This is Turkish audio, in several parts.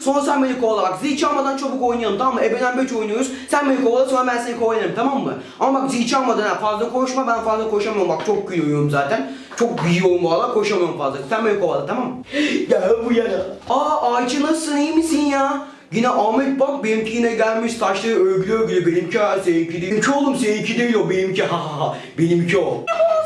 sonra sen beni kovala bak. Zil çalmadan çabuk oynayalım tamam mı? Ebenen beç oynuyoruz. Sen beni kovala sonra ben seni kovalarım tamam mı? Ama bak zil çalmadan ha fazla koşma ben fazla koşamıyorum bak çok gülüyorum zaten. Çok büyüyorum valla koşamıyorum fazla. Sen beni kovala tamam mı? Gel bu yana. Aa Ayça nasılsın iyi misin ya? Yine Ahmet bak benimki yine gelmiş saçları örgülü örgülü benimki ha seninki değil. Benimki oğlum seninki değil o benimki ha ha ha benimki o.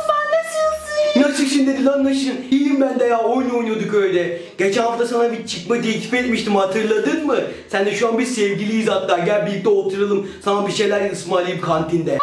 Nasılsın dedi lan nasılsın? İyiyim ben de ya oyun oynuyorduk öyle. Geçen hafta sana bir çıkma teklif etmiştim hatırladın mı? Sen de şu an biz sevgiliyiz hatta gel birlikte oturalım sana bir şeyler ısmarlayayım kantinde.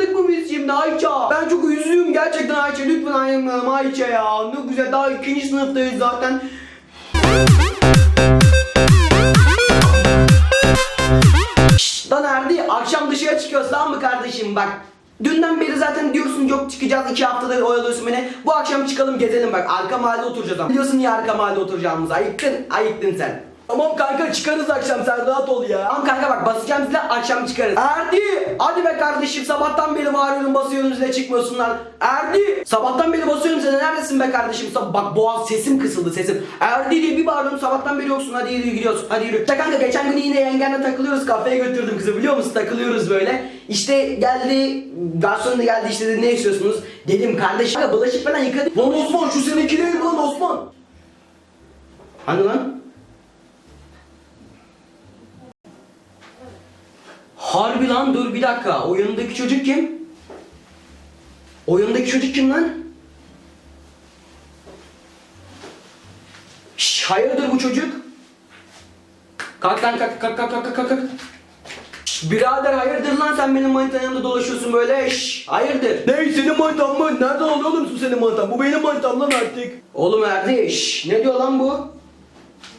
Ayrıldık mı biz şimdi Ayça? Ben çok üzüldüm gerçekten Ayça lütfen ayrılmayalım Ayça ya. Ne güzel daha ikinci sınıftayız zaten. Şşş lan Erdi akşam dışarı çıkıyoruz tamam mı kardeşim bak. Dünden beri zaten diyorsun yok çıkacağız iki haftadır oyalıyorsun beni. Bu akşam çıkalım gezelim bak arka mahallede oturacağız ama. Biliyorsun niye arka mahallede oturacağımızı ayıktın ayıktın sen. Tamam kanka çıkarız akşam sen rahat ol ya. Tamam kanka bak basacağım zile akşam çıkarız. Erdi! Hadi be kardeşim sabahtan beri bağırıyorum basıyorum zile çıkmıyorsun lan. Erdi! Sabahtan beri basıyorum zile neredesin be kardeşim? Sab- Bak boğaz sesim kısıldı sesim. Erdi diye bir bağırıyorum sabahtan beri yoksun hadi yürü gidiyoruz hadi yürü. Ta kanka geçen gün yine yengenle takılıyoruz kafeye götürdüm kızı biliyor musun takılıyoruz böyle. İşte geldi garson da geldi işte dedi ne istiyorsunuz? Dedim kardeşim bulaşık falan yıkadık. Lan Osman şu seninki değil mi lan Osman? Hani lan? Harbi lan dur bir dakika. O yanındaki çocuk kim? O yanındaki çocuk kim lan? Şş, hayırdır bu çocuk? Kalk lan kalk kalk kalk kalk kalk kalk. Şş, Birader hayırdır lan sen benim manitanın yanında dolaşıyorsun böyle şş, hayırdır? Ne senin manitan mı? Nereden alıyor oğlum senin manitan? Bu benim manitam lan artık. Oğlum Erdi şş, ne diyor lan bu?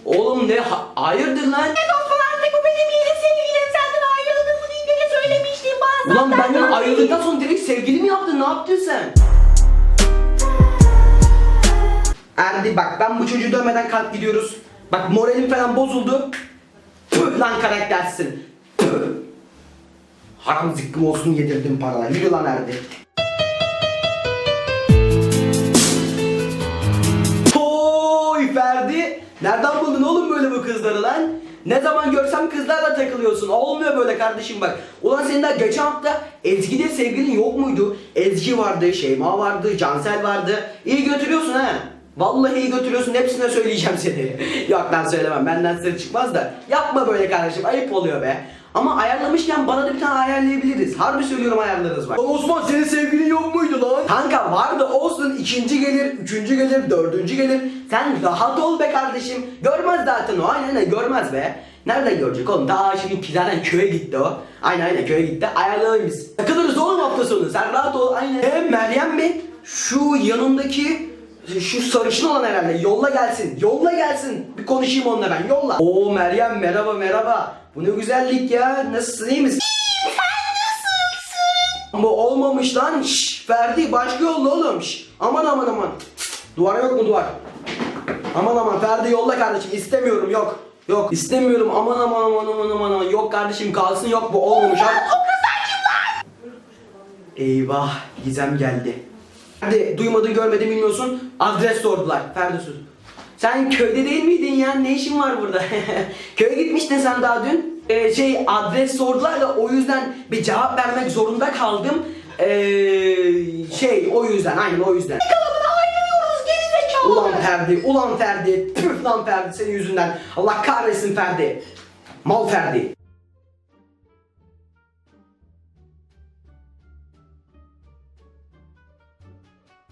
Oğlum ne ha- hayırdır lan? Evet Ayrıldıktan sonra direkt sevgili mi yaptın? Ne yaptın sen? Erdi bak ben bu çocuğu dövmeden kalk gidiyoruz. Bak moralim falan bozuldu. Püh lan karaktersin. Püh. Haram zıkkım olsun yedirdim paralar. Yürü lan Erdi. Nereden buldun oğlum böyle bu kızları lan? Ne zaman görsem kızlarla takılıyorsun. Olmuyor böyle kardeşim bak. Ulan senin daha geçen hafta Ezgi diye sevgilin yok muydu? Ezgi vardı, Şeyma vardı, Cansel vardı. İyi götürüyorsun ha. Vallahi iyi götürüyorsun. Hepsine söyleyeceğim seni. yok ben söylemem. Benden sır çıkmaz da. Yapma böyle kardeşim. Ayıp oluyor be. Ama ayarlamışken bana da bir tane ayarlayabiliriz. Harbi söylüyorum ayarlarız bak. Osman senin sevgilin yok muydu lan? Kanka vardı olsun. ikinci gelir, üçüncü gelir, dördüncü gelir. Sen rahat ol be kardeşim. Görmez zaten o. Aynen öyle görmez be. Nereden görecek oğlum? Daha şimdi zaten köye gitti o. Aynen aynen köye gitti. Ayarlayalım biz. Takılırız oğlum hafta sonu. Sen rahat ol. Aynen. Hem Meryem mi? Şu yanındaki şu sarışın olan herhalde. Yolla gelsin. Yolla gelsin. Bir konuşayım onunla ben. Yolla. Oo Meryem merhaba merhaba. Bu ne güzellik ya. Nasılsın iyi misin? Ama olmamış lan. Şşş Ferdi başka yolla oğlum. Şşş. Aman aman aman. Duvar yok mu duvar? Aman aman Ferdi yolla kardeşim. İstemiyorum yok. Yok istemiyorum aman aman aman aman aman. Yok kardeşim kalsın yok bu olmamış. Al. Eyvah Gizem geldi. Ferdi duymadın görmedin bilmiyorsun. Adres sordular. Ferdi sus. Sen köyde değil miydin ya? Ne işin var burada? Köye gitmiştin sen daha dün. Ee, şey adres sordular da o yüzden bir cevap vermek zorunda kaldım. Ee, şey o yüzden aynen o yüzden. Ulan Ferdi, ulan Ferdi, püf lan Ferdi senin yüzünden. Allah kahretsin Ferdi. Mal Ferdi.